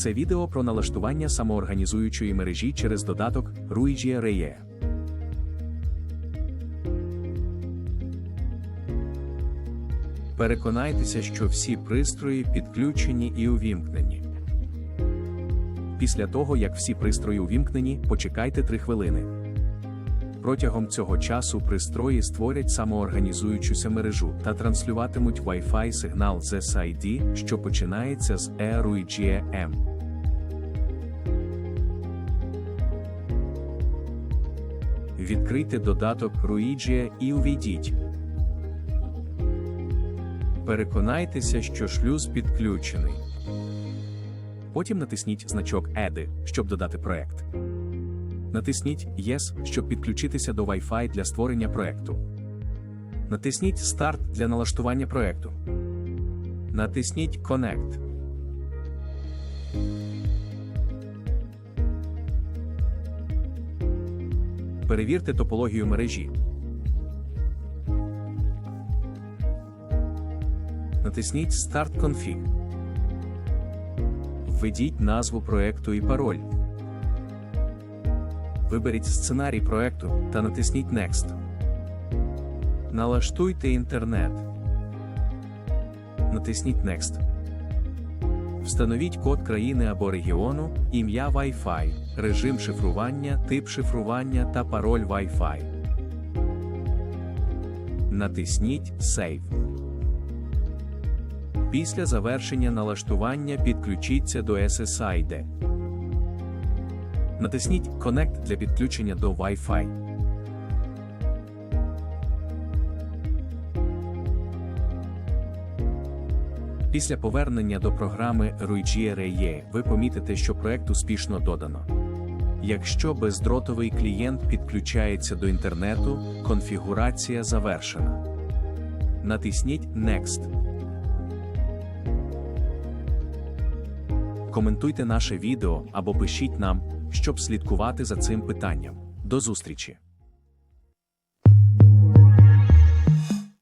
Це відео про налаштування самоорганізуючої мережі через додаток Ruigia Reye. Переконайтеся, що всі пристрої підключені і увімкнені. Після того, як всі пристрої увімкнені, почекайте 3 хвилини. Протягом цього часу пристрої створять самоорганізуючуся мережу та транслюватимуть Wi-Fi сигнал з SID, що починається з ERUIGM. Відкрийте додаток Ruigia і увійдіть. Переконайтеся, що шлюз підключений. Потім натисніть значок EDI, щоб додати проект. Натисніть Yes, щоб підключитися до Wi-Fi для створення проекту. Натисніть Старт для налаштування проекту. Натисніть Connect. Перевірте топологію мережі. Натисніть Start Config. Введіть назву проекту і пароль. Виберіть сценарій проекту та натисніть Next. Налаштуйте інтернет. Натисніть Next. Встановіть код країни або регіону, ім'я Wi-Fi, режим шифрування, тип шифрування та пароль Wi-Fi. Натисніть Save. Після завершення налаштування підключіться до SSID. Натисніть Connect для підключення до Wi-Fi. Після повернення до програми Ruigia ви помітите, що проект успішно додано. Якщо бездротовий клієнт підключається до інтернету, конфігурація завершена. Натисніть Next. Коментуйте наше відео або пишіть нам, щоб слідкувати за цим питанням. До зустрічі!